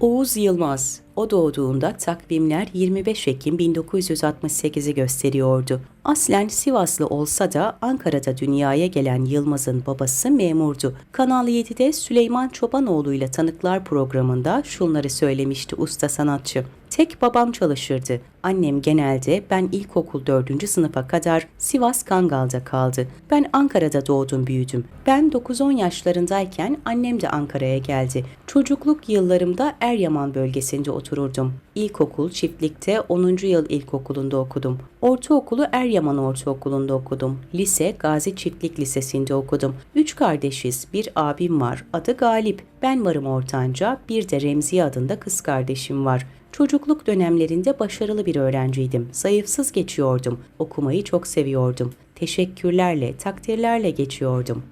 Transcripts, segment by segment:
Oğuz Yılmaz, o doğduğunda takvimler 25 Ekim 1968'i gösteriyordu. Aslen Sivaslı olsa da Ankara'da dünyaya gelen Yılmaz'ın babası memurdu. Kanal 7'de Süleyman Çobanoğlu ile Tanıklar programında şunları söylemişti usta sanatçı. Tek babam çalışırdı. Annem genelde ben ilkokul 4. sınıfa kadar Sivas Kangal'da kaldı. Ben Ankara'da doğdum büyüdüm. Ben 9-10 yaşlarındayken annem de Ankara'ya geldi. Çocukluk yıllarımda Eryaman bölgesinde otururdum. İlkokul çiftlikte 10. yıl ilkokulunda okudum. Ortaokulu Eryaman Ortaokulu'nda okudum. Lise Gazi Çiftlik Lisesi'nde okudum. Üç kardeşiz. Bir abim var. Adı Galip. Ben varım ortanca. Bir de Remziye adında kız kardeşim var. Çocukluk dönemlerinde başarılı bir öğrenciydim. Zayıfsız geçiyordum. Okumayı çok seviyordum. Teşekkürlerle, takdirlerle geçiyordum.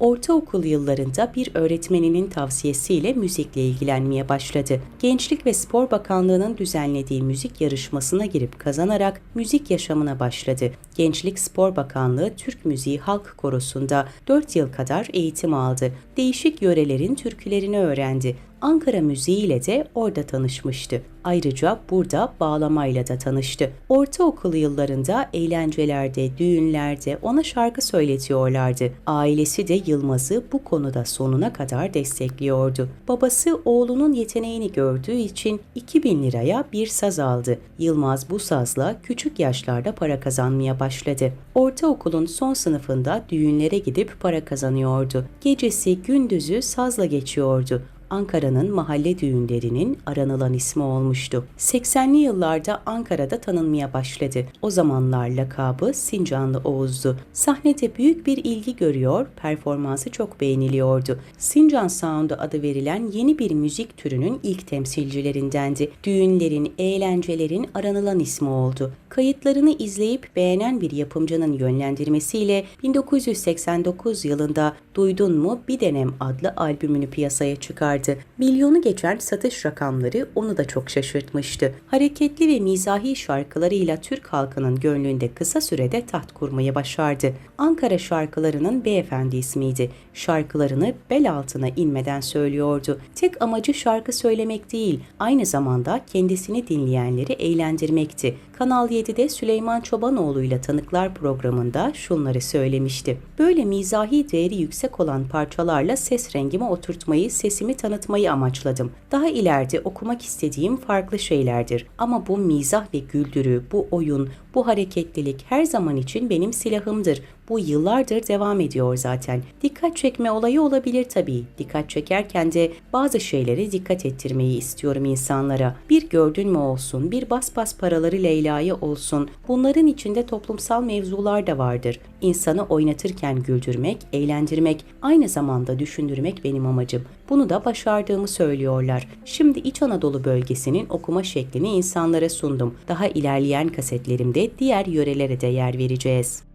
Ortaokul yıllarında bir öğretmeninin tavsiyesiyle müzikle ilgilenmeye başladı. Gençlik ve Spor Bakanlığı'nın düzenlediği müzik yarışmasına girip kazanarak müzik yaşamına başladı. Gençlik Spor Bakanlığı Türk Müziği Halk Korosu'nda 4 yıl kadar eğitim aldı. Değişik yörelerin türkülerini öğrendi. Ankara müziğiyle de orada tanışmıştı. Ayrıca burada bağlamayla da tanıştı. Ortaokul yıllarında eğlencelerde, düğünlerde ona şarkı söyletiyorlardı. Ailesi de Yılmaz'ı bu konuda sonuna kadar destekliyordu. Babası oğlunun yeteneğini gördüğü için 2000 liraya bir saz aldı. Yılmaz bu sazla küçük yaşlarda para kazanmaya başladı. Ortaokulun son sınıfında düğünlere gidip para kazanıyordu. Gecesi gündüzü sazla geçiyordu. Ankara'nın mahalle düğünlerinin aranılan ismi olmuştu. 80'li yıllarda Ankara'da tanınmaya başladı. O zamanlar lakabı Sincanlı Oğuz'du. Sahnede büyük bir ilgi görüyor, performansı çok beğeniliyordu. Sincan Sound'u adı verilen yeni bir müzik türünün ilk temsilcilerindendi. Düğünlerin, eğlencelerin aranılan ismi oldu. Kayıtlarını izleyip beğenen bir yapımcının yönlendirmesiyle 1989 yılında Duydun mu Bir Denem adlı albümünü piyasaya çıkardı. Milyonu geçen satış rakamları onu da çok şaşırtmıştı. Hareketli ve mizahi şarkılarıyla Türk halkının gönlünde kısa sürede taht kurmayı başardı. Ankara şarkılarının beyefendi ismiydi. Şarkılarını bel altına inmeden söylüyordu. Tek amacı şarkı söylemek değil, aynı zamanda kendisini dinleyenleri eğlendirmekti. Kanal 7'de Süleyman Çobanoğlu ile Tanıklar programında şunları söylemişti. Böyle mizahi değeri yüksek olan parçalarla ses rengimi oturtmayı, sesimi tanıtmayı amaçladım. Daha ileride okumak istediğim farklı şeylerdir. Ama bu mizah ve güldürü, bu oyun, bu hareketlilik her zaman için benim silahımdır. Bu yıllardır devam ediyor zaten. Dikkat çekme olayı olabilir tabii. Dikkat çekerken de bazı şeylere dikkat ettirmeyi istiyorum insanlara. Bir gördün mü olsun, bir bas bas paraları Leyla'ya olsun. Bunların içinde toplumsal mevzular da vardır. İnsanı oynatırken güldürmek, eğlendirmek, aynı zamanda düşündürmek benim amacım. Bunu da başardığımı söylüyorlar. Şimdi İç Anadolu bölgesinin okuma şeklini insanlara sundum. Daha ilerleyen kasetlerimde diğer yörelere de yer vereceğiz.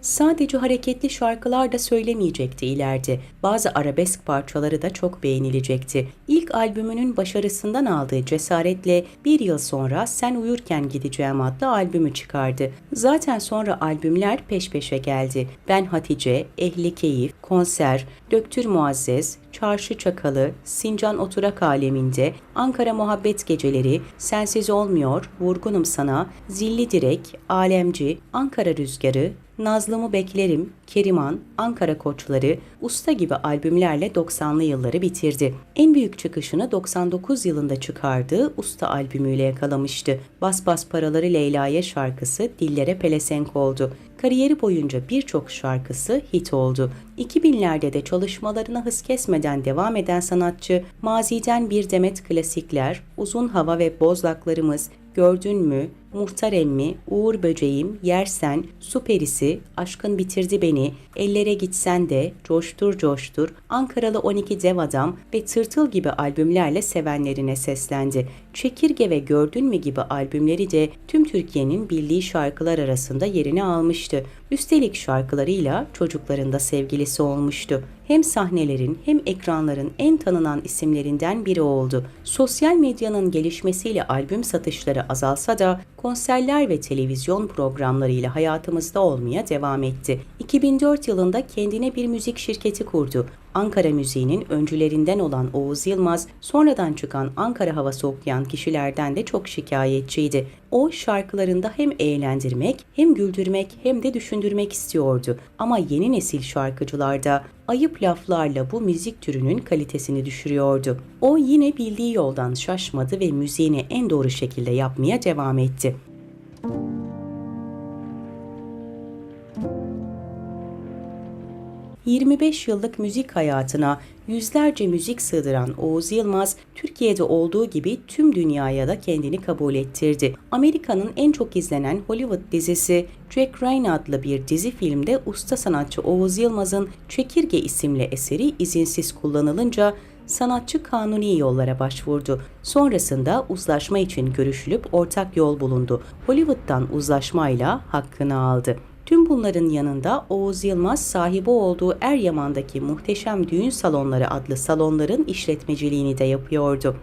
Sadece hareketli şarkılar da söylemeyecekti ileride. Bazı arabesk parçaları da çok beğenilecekti. İlk albümünün başarısından aldığı cesaretle bir yıl sonra Sen Uyurken Gideceğim adlı albümü çıkardı. Zaten sonra albümler peş peşe geldi. Ben Hatice, Ehli Keyif, Konser, Döktür Muazzez, Çarşı Çakalı, Sincan Oturak Aleminde, Ankara Muhabbet Geceleri, Sensiz Olmuyor, Vurgunum Sana, Zilli Direk, Alemci, Ankara Rüzgarı, Nazlımı Beklerim, Keriman, Ankara Koçları, Usta gibi albümlerle 90'lı yılları bitirdi. En büyük çıkışını 99 yılında çıkardığı Usta albümüyle yakalamıştı. Bas Bas Paraları Leyla'ya şarkısı dillere pelesenk oldu. Kariyeri boyunca birçok şarkısı hit oldu. 2000'lerde de çalışmalarına hız kesmeden devam eden sanatçı, maziden bir demet klasikler, uzun hava ve bozlaklarımız, gördün mü, muhtar emmi, uğur böceğim, yersen, su perisi, aşkın bitirdi beni, ellere gitsen de, coştur coştur, Ankaralı 12 dev adam ve tırtıl gibi albümlerle sevenlerine seslendi. Çekirge ve Gördün mü gibi albümleri de tüm Türkiye'nin bildiği şarkılar arasında yerini almıştı. Üstelik şarkılarıyla çocukların da sevgilisi olmuştu. Hem sahnelerin hem ekranların en tanınan isimlerinden biri oldu. Sosyal medyanın gelişmesiyle albüm satışları azalsa da konserler ve televizyon programlarıyla hayatımızda olmaya devam etti. 2004 yılında kendine bir müzik şirketi kurdu. Ankara müziğinin öncülerinden olan Oğuz Yılmaz, sonradan çıkan Ankara havası okuyan kişilerden de çok şikayetçiydi. O şarkılarında hem eğlendirmek, hem güldürmek, hem de düşündürmek istiyordu. Ama yeni nesil şarkıcılarda ayıp laflarla bu müzik türünün kalitesini düşürüyordu. O yine bildiği yoldan şaşmadı ve müziğini en doğru şekilde yapmaya devam etti. 25 yıllık müzik hayatına yüzlerce müzik sığdıran Oğuz Yılmaz, Türkiye'de olduğu gibi tüm dünyaya da kendini kabul ettirdi. Amerika'nın en çok izlenen Hollywood dizisi Jack Ryan adlı bir dizi filmde usta sanatçı Oğuz Yılmaz'ın Çekirge isimli eseri izinsiz kullanılınca sanatçı kanuni yollara başvurdu. Sonrasında uzlaşma için görüşülüp ortak yol bulundu. Hollywood'dan uzlaşmayla hakkını aldı. Tüm bunların yanında Oğuz Yılmaz sahibi olduğu Eryaman'daki muhteşem düğün salonları adlı salonların işletmeciliğini de yapıyordu.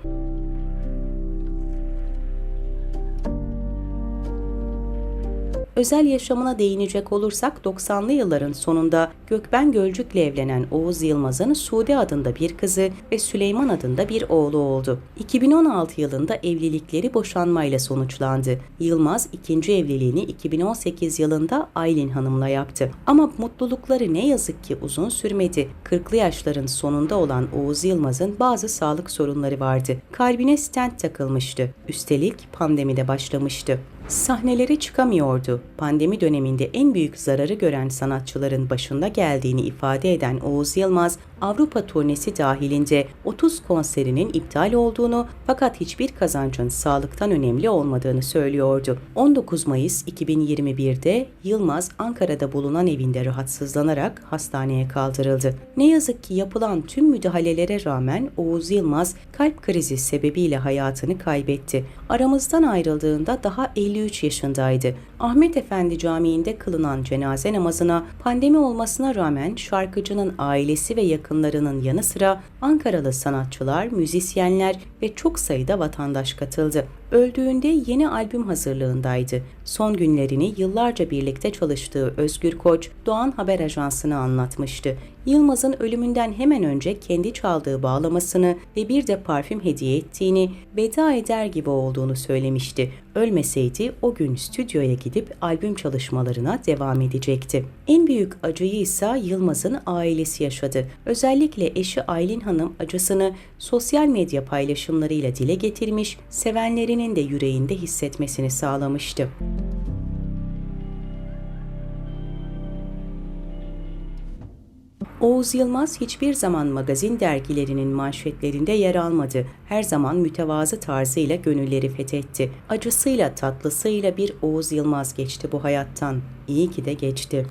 Özel yaşamına değinecek olursak 90'lı yılların sonunda Gökben Gölcük'le evlenen Oğuz Yılmaz'ın Sude adında bir kızı ve Süleyman adında bir oğlu oldu. 2016 yılında evlilikleri boşanmayla sonuçlandı. Yılmaz ikinci evliliğini 2018 yılında Aylin Hanım'la yaptı. Ama mutlulukları ne yazık ki uzun sürmedi. 40'lı yaşların sonunda olan Oğuz Yılmaz'ın bazı sağlık sorunları vardı. Kalbine stent takılmıştı. Üstelik pandemide başlamıştı. Sahnelere çıkamıyordu. Pandemi döneminde en büyük zararı gören sanatçıların başında geldiğini ifade eden Oğuz Yılmaz, Avrupa turnesi dahilinde 30 konserinin iptal olduğunu fakat hiçbir kazancın sağlıktan önemli olmadığını söylüyordu. 19 Mayıs 2021'de Yılmaz Ankara'da bulunan evinde rahatsızlanarak hastaneye kaldırıldı. Ne yazık ki yapılan tüm müdahalelere rağmen Oğuz Yılmaz kalp krizi sebebiyle hayatını kaybetti. Aramızdan ayrıldığında daha 53 yaşındaydı. Ahmet Efendi Camii'nde kılınan cenaze namazına pandemi olmasına rağmen şarkıcının ailesi ve yakınlarının yanı sıra Ankaralı sanatçılar, müzisyenler ve çok sayıda vatandaş katıldı. Öldüğünde yeni albüm hazırlığındaydı. Son günlerini yıllarca birlikte çalıştığı Özgür Koç, Doğan Haber Ajansı'na anlatmıştı. Yılmaz'ın ölümünden hemen önce kendi çaldığı bağlamasını ve bir de parfüm hediye ettiğini, veda eder gibi olduğunu söylemişti. Ölmeseydi o gün stüdyoya gidip albüm çalışmalarına devam edecekti. En büyük acıyı ise Yılmaz'ın ailesi yaşadı. Özellikle eşi Aylin Hanım acısını sosyal medya paylaşımlarıyla dile getirmiş, sevenlerinin de yüreğinde hissetmesini sağlamıştı. Oğuz Yılmaz hiçbir zaman magazin dergilerinin manşetlerinde yer almadı. Her zaman mütevazı tarzıyla gönülleri fethetti. Acısıyla tatlısıyla bir Oğuz Yılmaz geçti bu hayattan. İyi ki de geçti.